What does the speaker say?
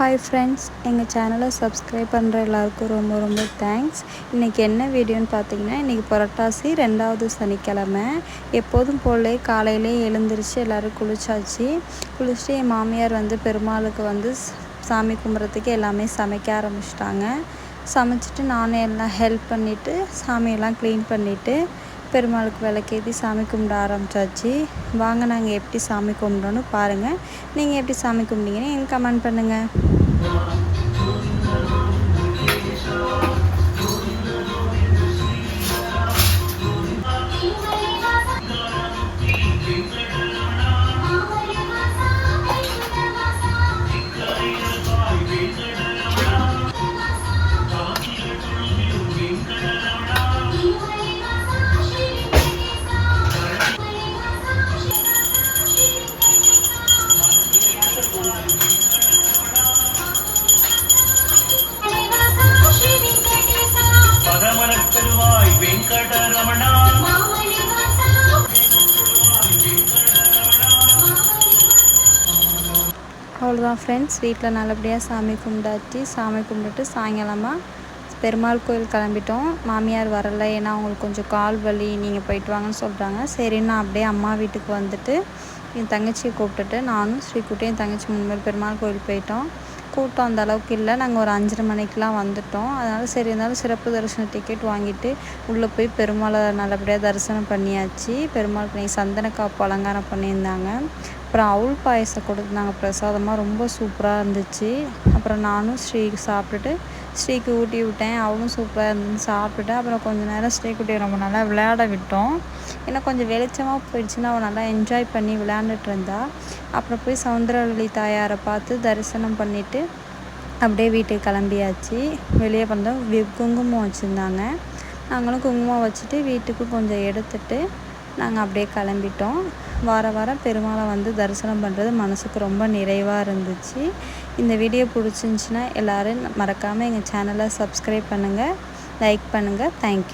Hi friends எங்கள் சேனலை subscribe பண்ணுற எல்லாருக்கும் ரொம்ப ரொம்ப தேங்க்ஸ் இன்றைக்கி என்ன வீடியோன்னு பார்த்தீங்கன்னா இன்றைக்கி புரட்டாசி ரெண்டாவது சனிக்கிழமை. எப்போதும் போல காலையிலே எழுந்திரிச்சு எல்லோரும் குளிச்சாச்சு. குளிச்சுட்டு என் மாமியார் வந்து பெருமாளுக்கு வந்து சாமி கும்பிட்றதுக்கு எல்லாமே சமைக்க ஆரம்பிச்சிட்டாங்க. சமைச்சிட்டு நானே எல்லாம் ஹெல்ப் பண்ணிவிட்டு சாமியெல்லாம் க்ளீன் பண்ணிவிட்டு பெருமாளுக்கு விளக்கேற்றி சாமி கும்பிட ஆரம்பித்தாச்சு வாங்க நாங்கள் எப்படி சாமி கும்பிடோன்னு பாருங்கள் நீங்கள் எப்படி சாமி கும்பிட்டீங்கன்னு எனக்கு கமெண்ட் பண்ணுங்கள் பதமனத்தருவாய் வெங்கடரமணா அவ்வளோதான் ஃப்ரெண்ட்ஸ் வீட்டில் நல்லபடியாக சாமி கும்பிடாச்சு சாமி கும்பிட்டுட்டு சாயங்காலமாக பெருமாள் கோயில் கிளம்பிட்டோம். மாமியார் வரலை. ஏன்னா அவங்களுக்கு கொஞ்சம் கால் வலி நீங்கள் போயிட்டு வாங்கன்னு சொல்கிறாங்க சரின்னு நான் அப்படியே அம்மா வீட்டுக்கு வந்துட்டு என் தங்கச்சியை கூப்பிட்டுட்டு நானும் ஸ்ரீகுட்டியும் என் தங்கச்சி முன்மாதிரி பெருமாள் கோயில் போயிட்டோம். கூட்டம் அந்த அளவுக்கு இல்லை. நாங்கள் ஒரு அஞ்சரை மணிக்கெலாம் வந்துட்டோம். அதனால் சரி இருந்தாலும் சிறப்பு தரிசன டிக்கெட் வாங்கிட்டு உள்ளே போய் பெருமாளை நல்லபடியாக தரிசனம் பண்ணியாச்சு. பெருமாள் பண்ணி சந்தன காப்பு அலங்காரம் பண்ணியிருந்தாங்க. அப்புறம் அவுள் பாயசம் கொடுத்துருந்தாங்க பிரசாதமாக ரொம்ப சூப்பராக இருந்துச்சு. அப்புறம் நானும் ஸ்ரீக்கு சாப்பிட்டுட்டு ஸ்ரீக்கு ஊட்டி விட்டேன். அவளும் சூப்பராக இருந்து சாப்பிட்டுட்டு அப்புறம் கொஞ்சம் நேரம் ஸ்ரீக்குட்டியை ரொம்ப நல்லா விளையாட விட்டோம். ஏன்னா கொஞ்சம் வெளிச்சமாக போயிடுச்சுன்னா அவள் நல்லா என்ஜாய் பண்ணி விளையாண்டுட்டு இருந்தா. அப்புறம் போய் சவுந்தரவல்லி தாயாரை பார்த்து தரிசனம் பண்ணிவிட்டு அப்படியே வீட்டுக்கு கிளம்பியாச்சு. வெளியே வந்தோம் குங்குமம் வச்சுருந்தாங்க. நாங்களும் குங்குமம் வச்சுட்டு வீட்டுக்கு கொஞ்சம் எடுத்துட்டு நாங்கள் அப்படியே கிளம்பிட்டோம். வார வாரம் பெருமாளை வந்து தரிசனம் பண்ணுறது மனதுக்கு ரொம்ப நிறைவாக இருந்துச்சு. இந்த வீடியோ பிடிச்சிருந்துச்சின்னா எல்லோரும் மறக்காமல் எங்கள் சேனலை சப்ஸ்கிரைப் பண்ணுங்கள் லைக் பண்ணுங்கள் தேங்க்யூ